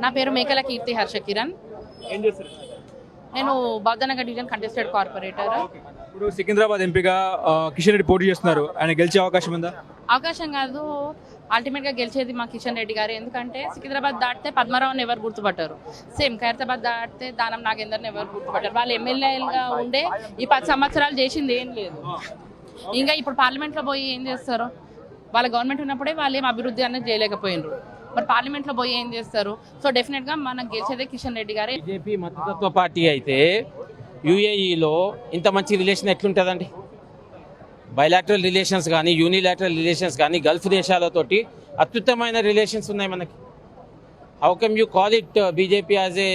నా పేరు మేకల కీర్తి హర్ష కిరణ్. నేను బౌద్ధనగర్ డివిజన్ కంటెస్టెడ్ కార్పొరేటర్. ఇప్పుడు సికింద్రాబాద్ ఎంపీగా కిషన్ రెడ్డి పోటీ చేస్తున్నారు. ఆయన గెలిచే అవకాశం ఉందా? అవకాశం కాదు. అల్టిమేట్గా గెలిచేది మా కిషన్ రెడ్డి గారు. ఎందుకంటే సికింద్రాబాద్ దాటితే పద్మారావుని ఎవరు గుర్తుపట్టారు. సేమ్ ఖైరతాబాద్ దాటితే దానం నాగేందర్ని ఎవరు గుర్తుపట్టారు. వాళ్ళు ఎమ్మెల్యేలుగా ఉండే ఈ పది సంవత్సరాలు చేసింది ఏం లేదు. ఇంకా ఇప్పుడు పార్లమెంట్లో పోయి ఏం చేస్తారు? వాళ్ళ గవర్నమెంట్ ఉన్నప్పుడే వాళ్ళు ఏం అభివృద్ధి అనేది చేయలేకపోయినారు. మరి పార్లమెంట్లో పోయి ఏం చేస్తారు? సో డెఫినెట్గా మనకు గెలిచేదే కిషన్ రెడ్డి గారే. బీజేపీ మతతత్వ పార్టీ అయితే యుఏఈలో ఇంత మంచి రిలేషన్ ఎట్లుంటుందండి? బయలాటరల్ రిలేషన్స్ కానీ యూనిలాటరల్ రిలేషన్స్ కానీ గల్ఫ్ దేశాలతోటి అత్యుత్తమైన రిలేషన్స్ ఉన్నాయి మనకి. How can you call it BJP as a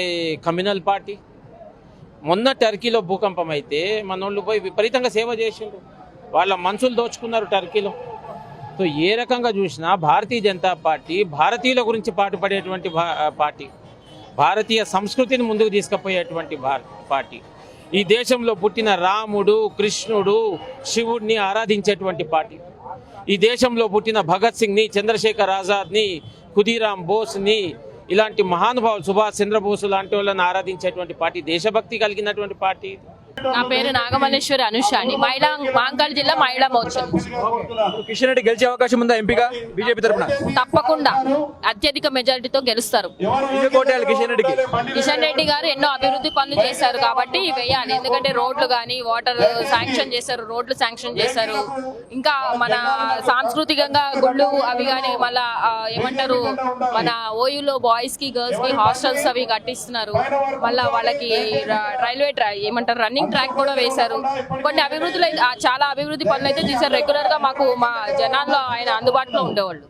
communal party మొన్న టర్కీలో భూకంపం అయితే మనోళ్ళు పోయి విపరీతంగా సేవ చేసిండ్రు. వాళ్ళ మనుషులు దోచుకున్నారు టర్కీలో సో ఏ రకంగా చూసినా భారతీయ జనతా పార్టీ భారతీయుల గురించి పాటుపడేటువంటి భా- పార్టీ. భారతీయ సంస్కృతిని ముందుకు తీసుకుపోయేటువంటి పార్టీ. ఈ దేశంలో పుట్టిన రాముడు కృష్ణుడు శివుడిని ఆరాధించేటువంటి పార్టీ. ఈ దేశంలో పుట్టిన భగత్ సింగ్ని చంద్రశేఖర్ ఆజాద్ని ఖుదీరామ్ బోస్ని ఇలాంటి మహానుభావులు సుభాష్ చంద్రబోస్ లాంటి వాళ్ళని ఆరాధించేటువంటి పార్టీ దేశభక్తి కలిగినటువంటి పార్టీ నా పేరు నాగమల్లేశ్వరి అనుషాని మహిళా మాంకాల్ జిల్లా మహిళా మోర్చా కిషన్ రెడ్డి గెలిచే అవకాశం ఉందా ఎంపీగా? బీజేపీ తరఫున? తప్పకుండా. అత్యధిక మెజారిటీతో గెలుస్తారు. కిషన్ రెడ్డికి? కిషన్ రెడ్డి గారు ఎన్నో అభివృద్ధి పనులు చేశారు కాబట్టి వేయాలి. ఎందుకంటే రోడ్లు కానీ వాటర్ శాంక్షన్ చేశారు రోడ్లు శాంక్షన్ చేశారు. ఇంకా మన సాంస్కృతికంగా గుళ్ళు అవి కానీ మళ్ళా ఏమంటారు మన ఓయూలో బాయ్స్కి గర్ల్స్కి హాస్టల్స్ అవి కట్టిస్తున్నారు. మళ్ళా వాళ్ళకి రైల్వే ట్రా ఏమంటారు రన్నింగ్ ట్రాక్ కూడా వేశారు. కొన్ని అభివృద్ధులు చాలా అభివృద్ధి పనులు అయితే చేశారు. రెగ్యులర్గా మాకు మా జనాల్లో ఆయన అందుబాటులో ఉండేవాళ్ళు.